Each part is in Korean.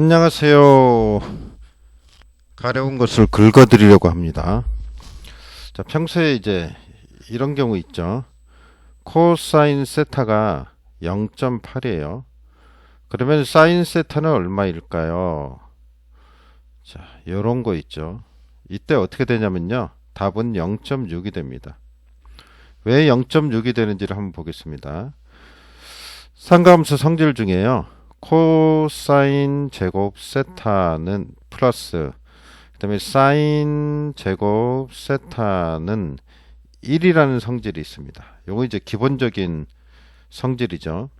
안녕하세요. 가려운 것을 긁어드리려고 합니다. 자, 평소에 이제 이런 경우 있죠. 코사인 세타가 0.8이에요. 그러면 사인 세타는 얼마일까요? 자, 요런 거 있죠. 이때 어떻게 되냐면요. 답은 0.6이 됩니다. 왜 0.6이 되는지를 한번 보겠습니다. 상가함수 성질 중에요. 코사인 제곱 세타는 플러스 그다음에 사인 제곱 세타는 1이라는 성질이 있습니다. 요거 이제 기본적인 성질이죠.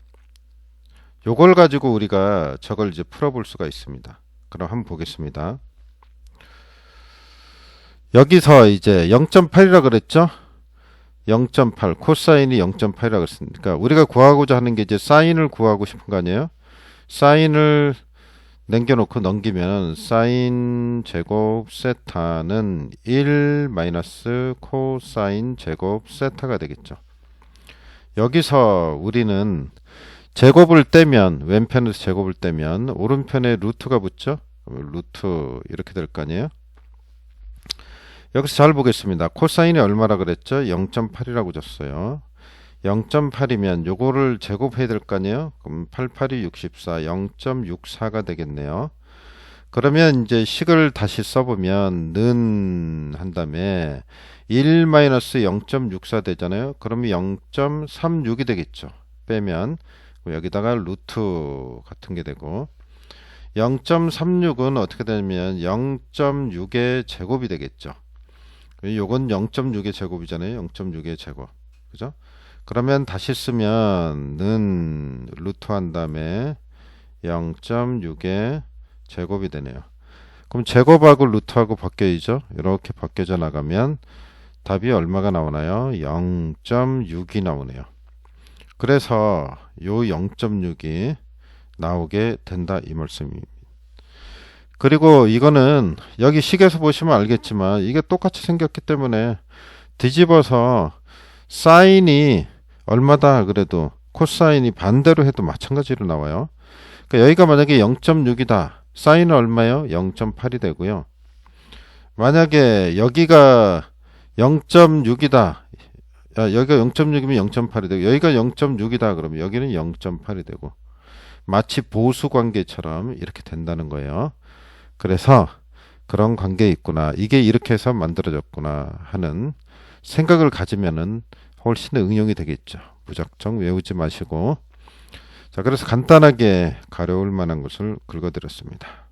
요걸 가지고 우리가 저걸 이제 풀어볼 수가 있습니다. 그럼 한번 보겠습니다. 여기서 이제 0.8이라 그랬죠? 0.8 코사인이 0.8이라고 그랬으니까 우리가 구하고자 하는 게 이제 사인을 구하고 싶은 거 아니에요? 사인을 남겨놓고 넘기면 사인 제곱 세타는 1 마이너스 코사인 제곱 세타가 되겠죠. 여기서 우리는 제곱을 떼면 왼편에서 제곱을 떼면 오른편에 루트가 붙죠. 루트 이렇게 될 거 아니에요. 여기서 잘 보겠습니다. 코사인이 얼마라 그랬죠? 0.8이라고 줬어요. 0.8이면 요거를 제곱해야 될 거 아니에요? 그럼 8, 8이 64, 0.64가 되겠네요. 그러면 이제 식을 다시 써보면 는 한 다음에 1 마이너스 0.64 되잖아요. 그러면 0.36이 되겠죠. 빼면 여기다가 루트 같은 게 되고 0.36은 어떻게 되냐면 0.6의 제곱이 되겠죠. 요건 0.6의 제곱이잖아요. 0.6의 제곱. 그죠? 그러면 다시 쓰면 는 루트 한 다음에 0.6의 제곱이 되네요. 그럼 제곱하고 루트하고 바뀌어야죠. 이렇게 바뀌어져 나가면 답이 얼마가 나오나요? 0.6이 나오네요. 그래서 요 0.6이 나오게 된다 이 말씀입니다. 그리고 이거는 여기 식에서 보시면 알겠지만 이게 똑같이 생겼기 때문에 뒤집어서 사인이 얼마다 그래도 코사인이 반대로 해도 마찬가지로 나와요. 그러니까 여기가 만약에 0.6이다. 사인은 얼마요? 0.8이 되고요. 만약에 여기가 0.6이다. 야, 여기가 0.6이면 0.8이 되고 여기가 0.6이다. 그러면 여기는 0.8이 되고 마치 보수 관계처럼 이렇게 된다는 거예요. 그래서 그런 관계에 있구나. 이게 이렇게 해서 만들어졌구나 하는 생각을 가지면은 훨씬 응용이 되겠죠. 무작정 외우지 마시고. 자, 그래서 간단하게 가려울 만한 것을 긁어드렸습니다.